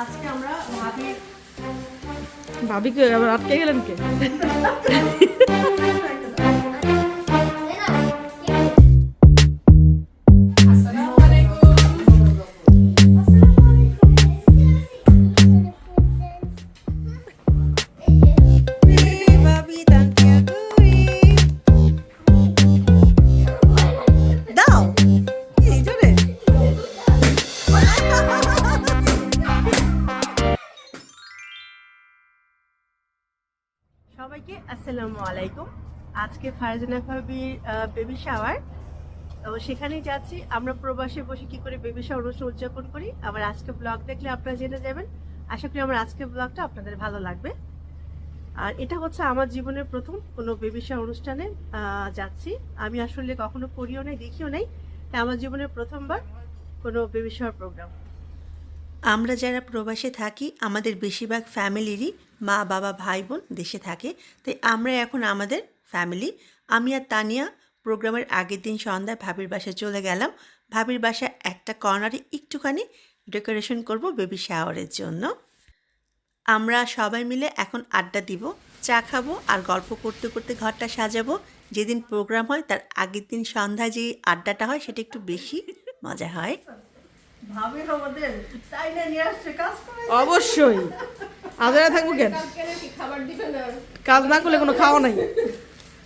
আজকে আমরা ভাবির ভাবিকে আবার আটকে গেলেন কে? সবাইকে আসসালামু আলাইকুম। আজকে ফারজানা ভাবির বেবি শাওয়ার তো সেখানেই যাচ্ছি। আমরা প্রবাসে বসে কি করে বেবি শাওয়ার অনুষ্ঠান উদযাপন করি? আবার আজকে ব্লগ দেখলে আপনারা জেনে যাবেন। আশা করি আমার আজকের ব্লগটা আপনাদের ভালো লাগবে। আর এটা হচ্ছে আমার জীবনের প্রথম কোনো বেবি শাওয়ার অনুষ্ঠানে যাচ্ছি। আমি আসলে কখনো করিও নাই, দেখিও নাই। তাই আমার জীবনের প্রথমবার কোনো বেবি শাওয়ার প্রোগ্রাম আমরা যারা প্রবাসে থাকি, আমাদের বেশিরভাগ ফ্যামিলিরই মা, বাবা, ভাই, বোন দেশে থাকে। তাই আমরা এখন আমাদের ফ্যামিলি আমি আর তানিয়া প্রোগ্রামের আগের দিন সন্ধ্যায় ভাবির বাসায় চলে গেলাম। ভাবির বাসায় একটা কর্নারে একটুখানি ডেকোরেশন করব বেবি শাওয়ারের জন্য। আমরা সবাই মিলে এখন আড্ডা দিব, চা খাব আর গল্প করতে করতে ঘরটা সাজাবো। যেদিন প্রোগ্রাম হয়, তার আগের দিন সন্ধ্যায় যে আড্ডাটা হয়, সেটা একটু বেশি মজা হয়। ভাবির আমাদের তাই না নিয়ে আসছে কাজ করে অবশ্যই। আজারে থাকব কেন? কাজ না করলে কোনো খাওয়া নাই।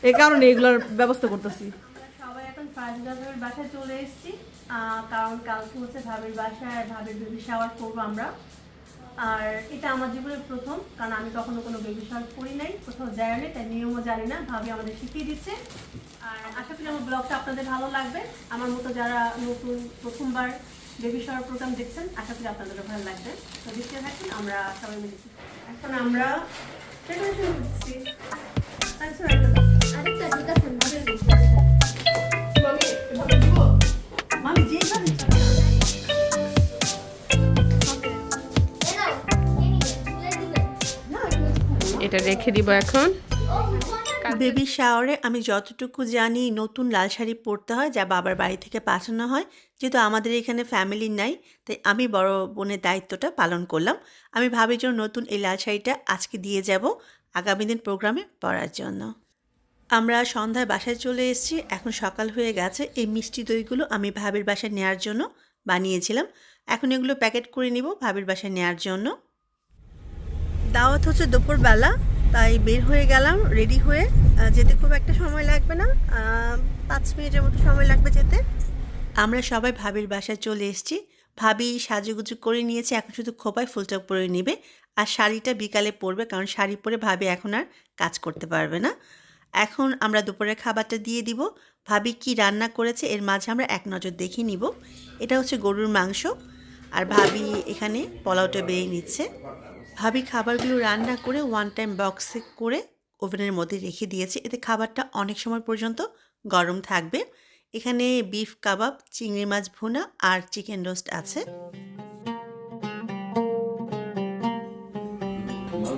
এই কারণে এগুলোর ব্যবস্থা করতেছি। সবাই এখন ফার্স্ট বাসায় চলে এসেছি। কারণ কালকে হচ্ছে ভাবির বাসায় ভাবির বেবি শাওয়ার করব আমরা। আর এটা আমার জীবনের প্রথম কারণ আমি কখনো কোনো বেবি শাওয়ার করি নাই কোথাও যাই নাই তাই নিয়মও জানি না ভাবি আমাদের শিখিয়ে দিচ্ছে। আর আশা করি আমার ব্লগটা আপনাদের ভালো লাগবে। আমার মতো যারা নতুন প্রথমবার বেবি শাওয়ার প্রোগ্রাম দেখছেন আশা করি আপনাদের ভালো লাগবে। তো দেখতে থাকুন আমরা সবাই মিলে এখন আমরা decoration করছি। আচ্ছা, মামি যেভাবে এটা রেখে দিব এখন। বেবি শাওয়ারে আমি যতটুকু জানি নতুন লাল শাড়ি পরতে হয় যা বাবার বাড়ি থেকে পাঠানো হয়। যেহেতু আমাদের এখানে ফ্যামিলি নাই তাই আমি বড় বোনের দায়িত্বটা পালন করলাম। আমি ভাবির জন্য নতুন এই লাল শাড়িটা আজকে দিয়ে যাব আগামী দিন প্রোগ্রামে পরার জন্য। আমরা সন্ধ্যায় বাসায় চলে এসেছি। এখন সকাল হয়ে গেছে। এই মিষ্টি দইগুলো আমি ভাবির বাসায় নেওয়ার জন্য বানিয়েছিলাম। এখন এগুলো প্যাকেট করে নিব ভাবির বাসায় নেওয়ার জন্য। দাওয়াত হচ্ছে দুপুরবেলা। তাই বের হয়ে গেলাম রেডি হয়ে যেতে খুব একটা সময় লাগবে না পাঁচ মিনিটের মতো সময় লাগবে যেতে। আমরা সবাই ভাবির বাসায় চলে এসেছি। ভাবি সাজুগুজু করে নিয়েছে, এখন শুধু খোপায় ফুলটা পরে নেবে আর শাড়িটা বিকালে পরবে, কারণ শাড়ি পরে ভাবি এখন আর কাজ করতে পারবে না। এখন আমরা দুপুরের খাবারটা দিয়ে দিব। ভাবি কি রান্না করেছে, এর মাঝে আমরা এক নজর দেখে নিব। এটা হচ্ছে গরুর মাংস, আর ভাবি এখানে পোলাওটা বেরিয়ে নিচ্ছে। ভাবি খাবারগুলো রান্না করে ওয়ান টাইম বক্সে করে ওভেনের মধ্যে রেখে দিয়েছে। এতে খাবারটা অনেক সময় পর্যন্ত গরম থাকবে। এখানে বিফ কাবাব চিংড়ি মাছ ভুনা আর চিকেন রোস্ট আছে।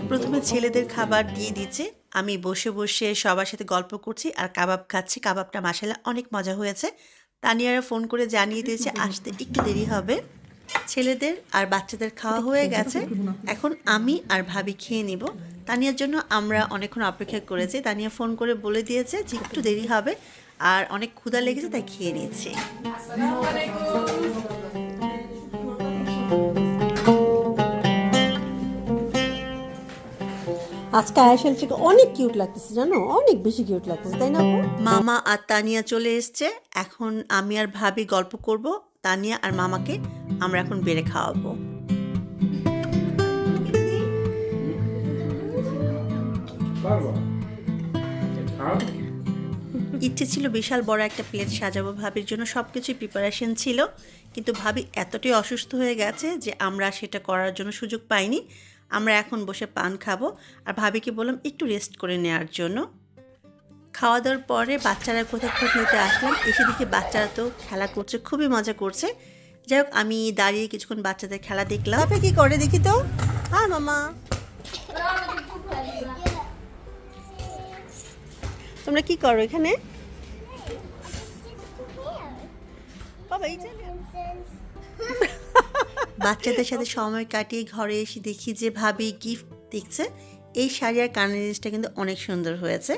প্রথমে ছেলেদের খাবার দিয়ে দিচ্ছে। আমি বসে বসে সবার সাথে গল্প করছি আর কাবাব খাচ্ছি। কাবাবটা মাসালা অনেক মজা হয়েছে। তানিয়ারা ফোন করে জানিয়ে দিয়েছে, আসতে একটু দেরি হবে। ছেলেদের আর বাচ্চাদের খাওয়া হয়ে গেছে। এখন আমি আর ভাবি খেয়ে নিব। তানিয়ার জন্য আমরা অনেকক্ষণ অপেক্ষা করেছি। তানিয়া ফোন করে বলে দিয়েছে যে একটু দেরি হবে আর অনেক ক্ষুধা লেগেছে তাই খেয়ে নিয়েছি আজকে আয়াশাল থেকে অনেক কিউট লাগতেছে জানো? অনেক বেশি কিউট লাগতেছে তাই না মামা আর তানিয়া চলে এসছে। এখন আমি আর ভাবি গল্প করব। তানিয়া আর মামাকে আমরা এখন বেড়ে খাওয়াবো। ইচ্ছে ছিল বিশাল বড় একটা প্লেট সাজাবো ভাবির জন্য সব কিছুই প্রিপারেশন ছিল। কিন্তু ভাবি এতটাই অসুস্থ হয়ে গেছে যে আমরা সেটা করার জন্য সুযোগ পাইনি। আমরা এখন বসে পান খাব। আর ভাবিকে বললাম একটু রেস্ট করে নেওয়ার জন্য। খাওয়া দাওয়ার পরে বাচ্চারা কোথায় খোঁজ নিতে আসলাম এসে দেখি বাচ্চারা তো খেলা করছে খুবই মজা করছে। যাই হোক আমি দাঁড়িয়ে কিছুক্ষণ বাচ্চাদের খেলা দেখলাম। বাপে কি করে দেখি তো? হ্যাঁ মামা। তোমরা কি করো এখানে? বাচ্চাদের সাথে সময় কাটিয়ে ঘরে এসে দেখি যে ভাবি গিফট দেখছে। এই শাড়ি আর কানের জিনিসটা কিন্তু অনেক সুন্দর হয়েছে।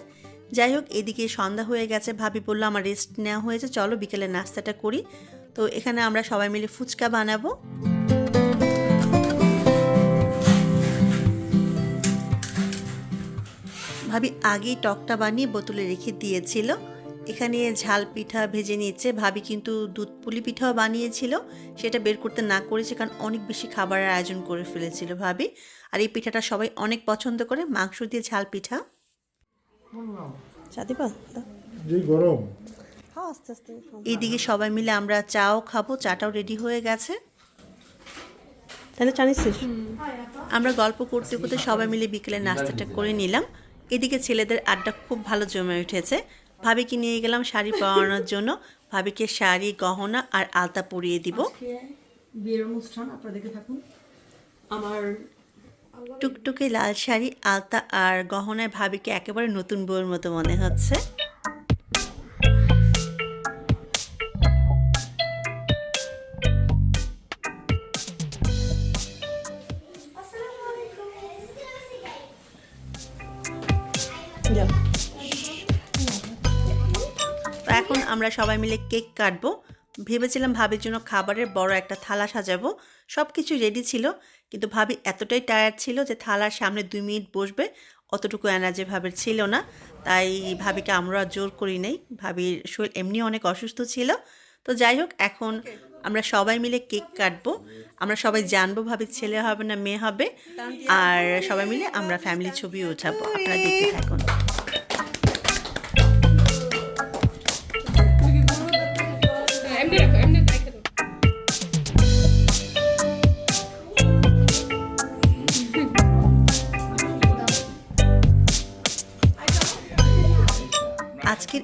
যাই হোক এদিকে সন্ধ্যা হয়ে গেছে, ভাবি বলল, আমার রেস্ট নেওয়া হয়েছে, চলো বিকেলে নাস্তাটা করি। তো এখানে আমরা সবাই মিলে ফুচকা বানাবো। ভাবি আগেই টকটা বানিয়ে বোতলে রেখে দিয়েছিল। এখানে ঝাল পিঠা ভেজে নিচ্ছে। ভাবি কিন্তু দুধ পুলি পিঠাও বানিয়েছিল। সেটা বের করতে না করেছে কারণ অনেক বেশি খাবারের আয়োজন করে ফেলেছিল ভাবি। আর এই পিঠাটা সবাই অনেক পছন্দ করে। মাংস দিয়ে ঝাল পিঠা। চা দিবা যে গরম। খাও আস্তে আস্তে এইদিকে সবাই মিলে আমরা চাও খাব চাটাও রেডি হয়ে গেছে। তাহলে নিচ্ছিস আমরা গল্প করতে করতে সবাই মিলে বিকেলে নাস্তাটা করে নিলাম। এদিকে ছেলেদের আড্ডা খুব ভালো জমে উঠেছে। ভাবিকে নিয়ে গেলাম শাড়ি পরানোর জন্য। ভাবিকে শাড়ি গহনা আর আলতা পরিয়ে দিব। বিয়ের অনুষ্ঠান আপনারা দেখে থাকুন। আমার টুকটুকে লাল শাড়ি, আলতা আর গহনায় ভাবিকে একেবারে নতুন বউয়ের মতো মনে হচ্ছে। এখন আমরা সবাই মিলে কেক কাটবো। ভেবেছিলাম ভাবির জন্য খাবারের বড় একটা থালা সাজাবো সব কিছু রেডি ছিল, কিন্তু ভাবি এতটাই টায়ার্ড ছিল যে থালার সামনে দুই মিনিট বসবে, অতটুকু এনার্জি ভাবির ছিল না, তাই ভাবিকে আমরা জোর করি নাই। ভাবির শরীর এমনি অনেক অসুস্থ ছিল, তো যাই হোক, এখন আমরা সবাই মিলে কেক কাটবো, আমরা সবাই জানব ভাবির ছেলে হবে না মেয়ে হবে, আর সবাই মিলে আমরা ফ্যামিলি ছবি উঠাবো আপনারা দেখতে থাকুন।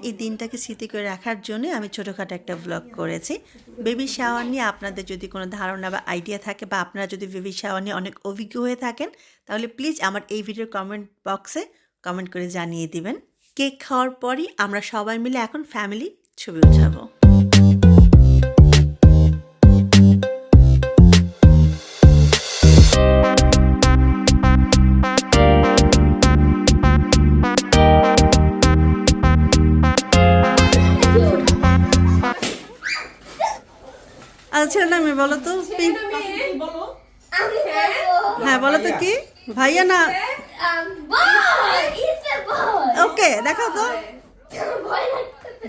এই দিনটাকে স্মৃতি করে রাখার জন্য আমি ছোটোখাটো একটা ব্লগ করেছি। বেবি শাওয়ার নিয়ে আপনাদের যদি কোনো ধারণা বা আইডিয়া থাকে বা আপনারা যদি বেবি শাওয়ার নিয়ে অনেক অভিজ্ঞ হয়ে থাকেন, তাহলে প্লিজ আমার এই ভিডিওর কমেন্ট বক্সে কমেন্ট করে জানিয়ে দিবেন। কেক খাওয়ার পরই আমরা সবাই মিলে এখন ফ্যামিলি ছবি উঠাবো। ছেলে নামে বলো তো হ্যাঁ বলো তো কি? ভাইয়া না? ওকে দেখাও তো।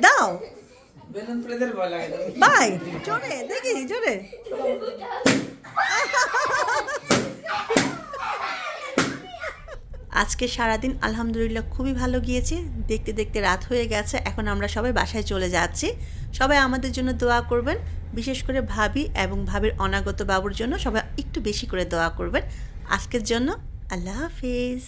দাও। বাই জোরে দেখি জোরে। আজকে সারাদিন আলহামদুলিল্লাহ খুবই ভালো গিয়েছে। দেখতে দেখতে রাত হয়ে গেছে। এখন আমরা সবাই বাসায় চলে যাচ্ছি। সবাই আমাদের জন্য দোয়া করবেন। বিশেষ করে ভাবি এবং ভাবির অনাগত বাবুর জন্য সবাই একটু বেশি করে দোয়া করবেন। আজকের জন্য আল্লাহ হাফিজ।